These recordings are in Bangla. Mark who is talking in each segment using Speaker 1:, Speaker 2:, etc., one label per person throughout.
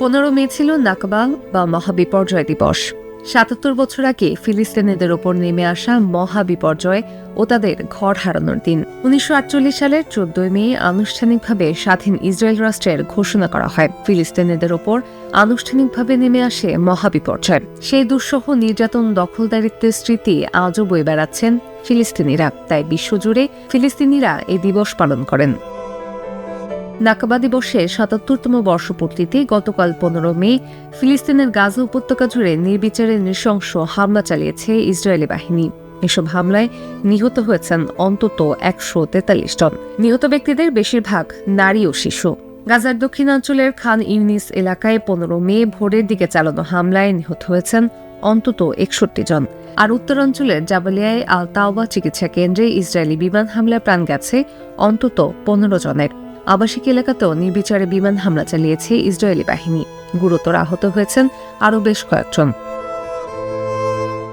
Speaker 1: পনেরো মে ছিল নাকবা বা মহাবিপর্যয় দিবস। সাতাত্তর বছর আগে ফিলিস্তিনিদের ওপর নেমে আসা মহাবিপর্যয় ও তাদের ঘর হারানোর দিন। উনিশশো আটচল্লিশ সালের চোদ্দই মে আনুষ্ঠানিকভাবে স্বাধীন ইসরায়েল রাষ্ট্রের ঘোষণা করা হয়। ফিলিস্তিনিদের ওপর আনুষ্ঠানিকভাবে নেমে আসে মহাবিপর্যয়। সেই দুঃসহ নির্যাতন দখলদারিত্বের স্মৃতি আজও বয়ে বেড়াচ্ছেন ফিলিস্তিনিরা। তাই বিশ্বজুড়ে ফিলিস্তিনিরা এই দিবস পালন করেন। নাকাবা দিবসে সাতাত্তরতম বর্ষপূর্তিতে গতকাল পনেরো মে ফিলিস্তিনের গাজা উপত্যকা জুড়ে নির্বিচারে নৃশংস হামলা চালিয়েছে ইসরায়েলি বাহিনী। এসব হামলায় নিহত হয়েছেন অন্তত একশো তেতাল্লিশ জন। নিহত ব্যক্তিদের বেশিরভাগ নারী ও শিশু। গাজার দক্ষিণাঞ্চলের খান ইউনিস এলাকায় পনেরো মে ভোরের দিকে চালানো হামলায় নিহত হয়েছেন অন্তত একষট্টি জন। আর উত্তরাঞ্চলের জাবালিয়ায় আল তাওবা চিকিৎসা কেন্দ্রে ইসরায়েলি বিমান হামলায় প্রাণ গেছে অন্তত পনেরো জনের। আবাসিক এলাকাতেও নির্বিচারে বিমান হামলা চালিয়েছে ইসরায়েলি বাহিনী। গুরুতর আহত হয়েছেন আরও বেশ কয়েকজন।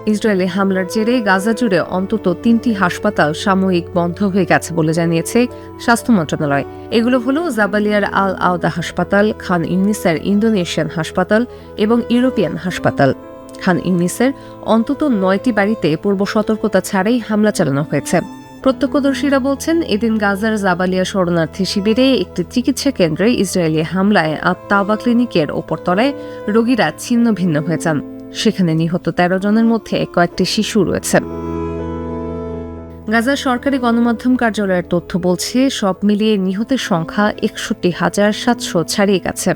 Speaker 1: ইসরায়েলি হামলার জেরে গাজা জুড়ে অন্তত তিনটি হাসপাতাল সাময়িক বন্ধ হয়ে গেছে বলে জানিয়েছে স্বাস্থ্য মন্ত্রণালয়। এগুলো হলো জাবালিয়ার আল আওদা হাসপাতাল, খান ইউনিসের ইন্দোনেশিয়ান হাসপাতাল এবং ইউরোপিয়ান হাসপাতাল। খান ইউনিসের অন্তত নয়টি বাড়িতে পূর্ব সতর্কতা ছাড়াই হামলা চালানো হয়েছে। প্রত্যক্ষদর্শীরা বলছেন, এদিন গাজার জাবালিয়া শরণার্থী শিবিরে একটি চিকিৎসা কেন্দ্রে ইসরায়েলি হামলায় আত্মাবা ক্লিনিকের ওপরতলায় রোগীরা ছিন্ন ভিন্ন হয়ে যান। সেখানে নিহত তেরো জনের মধ্যে কয়েকটি শিশু রয়েছে। গাজার সরকারি গণমাধ্যম কার্যালয়ের তথ্য বলছে, সব মিলিয়ে নিহতের সংখ্যা একষট্টি হাজার সাতশো ছাড়িয়ে গেছে।